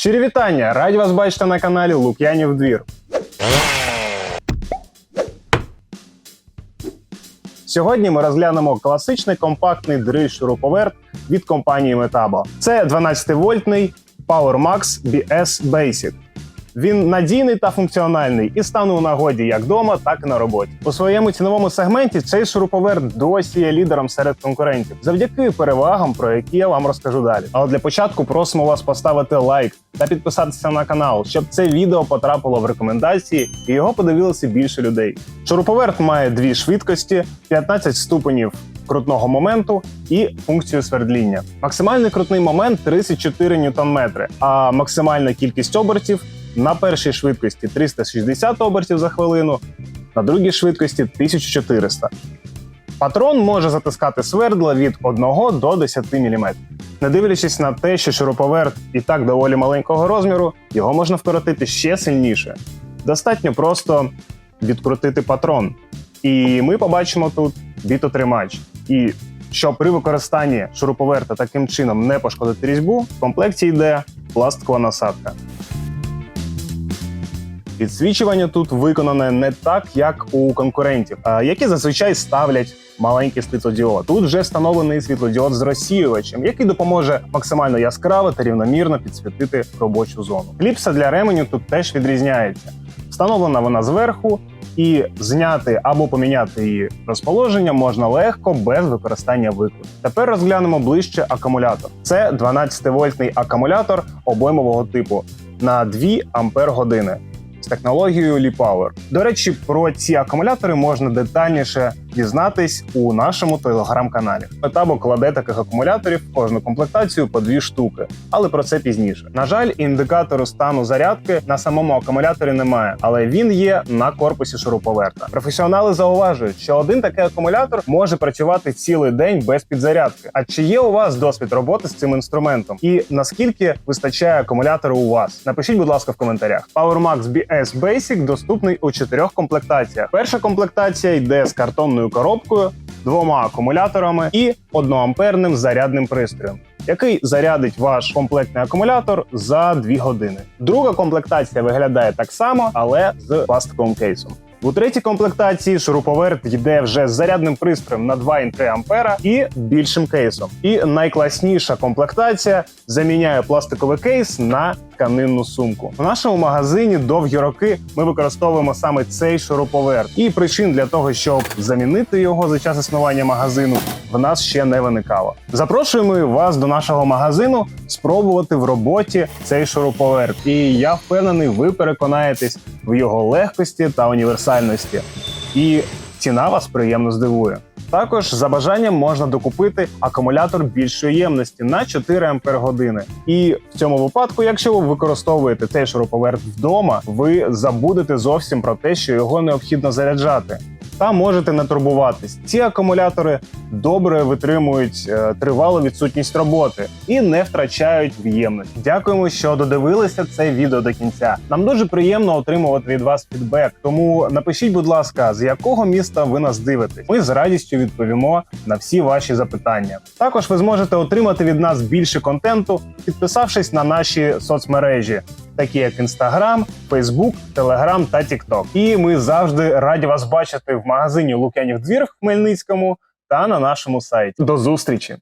Щирі вітання! Раді вас бачити на каналі Лук'янів Двір. Сьогодні ми розглянемо класичний компактний дриль шуруповерт від компанії Metabo. Це 12-вольтний PowerMax BS Basic. Він надійний та функціональний і стане у нагоді як вдома, так і на роботі. У своєму ціновому сегменті цей шуруповерт досі є лідером серед конкурентів завдяки перевагам, про які я вам розкажу далі. Але для початку просимо вас поставити лайк та підписатися на канал, щоб це відео потрапило в рекомендації і його подивилося більше людей. Шуруповерт має дві швидкості, 15 ступенів крутного моменту і функцію свердління. Максимальний крутний момент 34 ньютон-метри, а максимальна кількість обертів на першій швидкості 360 обертів за хвилину, на другій швидкості 1400. Патрон може затискати свердла від 1 до 10 мм. Не дивлячись на те, що шуруповерт і так доволі маленького розміру, його можна вкоротити ще сильніше. Достатньо просто відкрутити патрон. І ми побачимо тут бітотримач. І щоб при використанні шуруповерта таким чином не пошкодити різьбу, в комплекті йде пластикова насадка. Підсвічування тут виконане не так, як у конкурентів, які зазвичай ставлять маленький світлодіод. Тут вже встановлений світлодіод з розсіювачем, який допоможе максимально яскраво та рівномірно підсвітити робочу зону. Кліпса для ременю тут теж відрізняється. Встановлена вона зверху, і зняти або поміняти її розположення можна легко без використання виклику. Тепер розглянемо ближче акумулятор. Це 12-вольтний акумулятор обоймового типу на 2 ампер години з технологією LiPower. До речі, про ці акумулятори можна детальніше дізнатись у нашому телеграм-каналі. Метабо кладе таких акумуляторів кожну комплектацію по дві штуки, але про це пізніше. На жаль, індикатору стану зарядки на самому акумуляторі немає, але він є на корпусі шуруповерта. Професіонали зауважують, що один такий акумулятор може працювати цілий день без підзарядки. А чи є у вас досвід роботи з цим інструментом? І наскільки вистачає акумулятору у вас? Напишіть, будь ласка, в коментарях. PowerMax BS Basic доступний у чотирьох комплектаціях. Перша комплектація йде з картонною коробкою, двома акумуляторами і одноамперним зарядним пристроєм. Який зарядить ваш комплектний акумулятор за 2 години. Друга комплектація виглядає так само, але з пластиковим кейсом. У третій комплектації шуруповерт йде вже з зарядним пристроєм на 2,3 ампера і більшим кейсом. І найкласніша комплектація заміняє пластиковий кейс на тканинну сумку. У нашому магазині довгі роки ми використовуємо саме цей шуруповерт. І причин для того, щоб замінити його за час існування магазину, в нас ще не виникало. Запрошуємо вас до нашого магазину спробувати в роботі цей шуруповерт. І я впевнений, ви переконаєтесь в його легкості та універсальності. І ціна вас приємно здивує. Також за бажанням можна докупити акумулятор більшої ємності на 4 ампер години. І в цьому випадку, якщо ви використовуєте цей шуруповерт вдома, ви забудете зовсім про те, що його необхідно заряджати. Та можете не турбуватись. Ці акумулятори добре витримують е, тривалу відсутність роботи і не втрачають в ємності. Дякуємо, що додивилися це відео до кінця. Нам дуже приємно отримувати від вас фідбек. Тому напишіть, будь ласка, з якого міста ви нас дивитесь. Ми з радістю відповімо на всі ваші запитання. Також ви зможете отримати від нас більше контенту, підписавшись на наші соцмережі. Такі як Instagram, Facebook, Telegram та TikTok. І ми завжди раді вас бачити в магазині Лук'янів Двір в Хмельницькому та на нашому сайті. До зустрічі!